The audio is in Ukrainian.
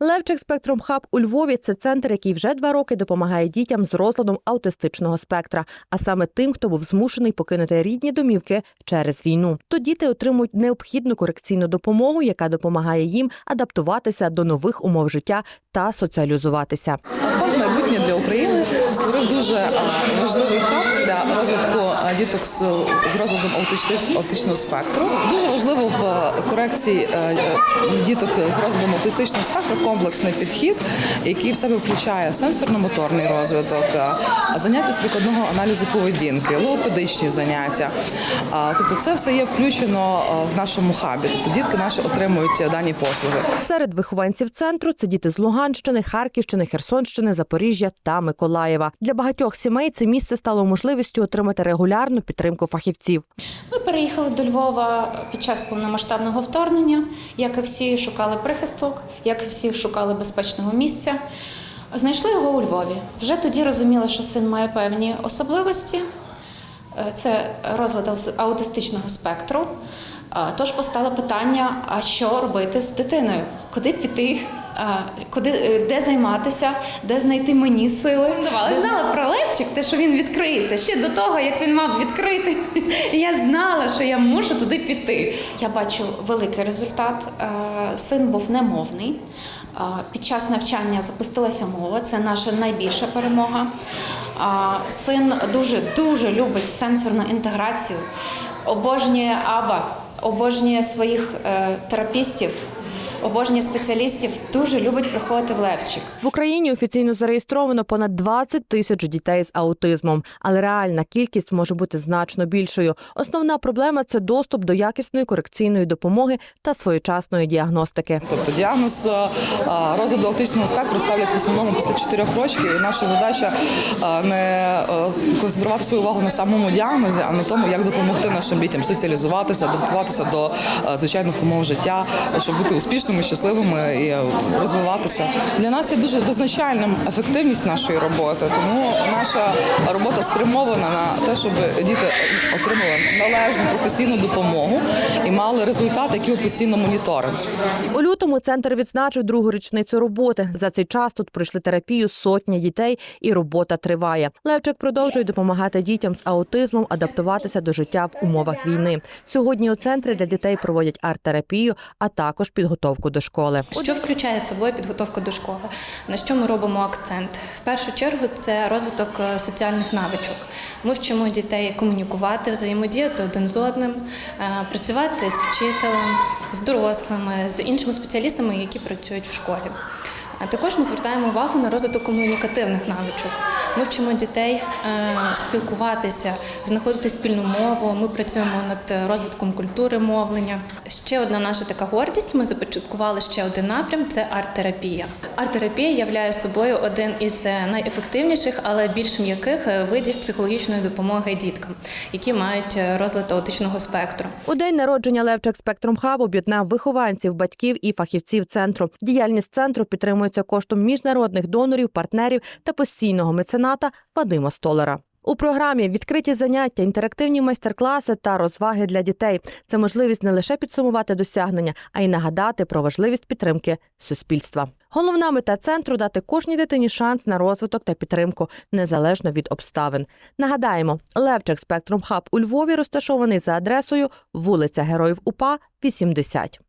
Левчик Спектрум Хаб у Львові це центр, який вже два роки допомагає дітям з розладом аутистичного спектра, а саме тим, хто був змушений покинути рідні домівки через війну. То діти отримують необхідну корекційну допомогу, яка допомагає їм адаптуватися до нових умов життя та соціалізуватися. Фонд майбутнє для України створив дуже важливий хаб для розвитку діток з, розладом аутичного спектру. Дуже важливо в корекції а, а, діток з розладом аутистичного спектру комплексний підхід, який в себе включає сенсорно-моторний розвиток, заняття з прикладного аналізу поведінки, логопедичні заняття. Тобто, це все є включено в нашому хабі. Тобто дітки наші отримують дані послуги. Серед вихованців центру це діти з Луганщини, Харківщини, Херсонщини, Запоріжжя та Миколаєва. Для багатьох сімей це місце стало можливістю отримати регулярну підтримку фахівців. Ми переїхали до Львова під час повномасштабного вторгнення. Як і всі шукали прихисток, як і всі шукали безпечного місця. Знайшли його у Львові. Вже тоді розуміли, що син має певні особливості. Е, Це розлад аутистичного спектру. Е, Тож постало питання: а що робити з дитиною? Куди піти? Куди, е, де займатися, де знайти мені сили? Знала про Левчик, те, що він відкриється. Ще до того, як він мав відкрити, я знала, що я мушу туди піти. Я бачу великий результат. Е, Син був немовний. Е, Під час навчання запустилася мова. Це наша найбільша перемога. Син дуже дуже любить сенсорну інтеграцію, обожнює аба, обожнює своїх терапістів, обожнює спеціалістів. Дуже любить приходити в Левчик. В Україні офіційно зареєстровано понад 20 тисяч дітей з аутизмом, але реальна кількість може бути значно більшою. Основна проблема це доступ до якісної корекційної допомоги та своєчасної діагностики. Тобто діагноз розладу аутичного спектру ставлять в основному після 4 років. І наша задача не концентрувати свою увагу на самому діагнозі, а на тому, як допомогти нашим дітям соціалізуватися, адаптуватися до звичайних умов життя, щоб бути успішними, щасливими і е, розвиватися. Для нас є дуже визначальним ефективність нашої роботи, тому наша робота спрямована на те, щоб діти отримали належну професійну допомогу і мали результати, які постійно моніторимо. У лютому центр відзначив другу річницю роботи. За цей час тут пройшли терапію сотні дітей, і робота триває. Левчик продовжує допомагати дітям з аутизмом адаптуватися до життя в умовах війни. Сьогодні у центрі для дітей проводять арт-терапію, а також підготовку до школи. Що включає собою підготовку до школи? На що ми робимо акцент? В першу чергу це розвиток е, соціальних навичок. Ми вчимо дітей комунікувати, взаємодіяти один з одним, е, працювати з вчителем, з дорослими, з іншими спеціалістами, які працюють в школі. А також ми звертаємо увагу на розвиток комунікативних навичок. Ми вчимо дітей е, спілкуватися, знаходити спільну мову. Ми працюємо над розвитком культури мовлення. Ще одна наша така гордість. Ми започаткували ще один напрям це арт-терапія. Арт-терапія являє собою один із е, найефективніших, але більш м'яких е, видів психологічної допомоги діткам, які мають розлад аутичного спектру. У день народження Левчик Спектрум Хаб об'єднав вихованців, батьків і фахівців центру. Діяльність центру підтримується коштом міжнародних донорів, партнерів та постійного мецената Вадима Столера. У програмі відкриті заняття, інтерактивні майстер-класи та розваги для дітей. Це можливість не лише підсумувати досягнення, а й нагадати про важливість підтримки суспільства. Головна мета центру дати кожній дитині шанс на розвиток та підтримку незалежно від обставин. Нагадаємо, Левчик Спектрум Хаб у Львові розташований за адресою вулиця Героїв УПА, 80.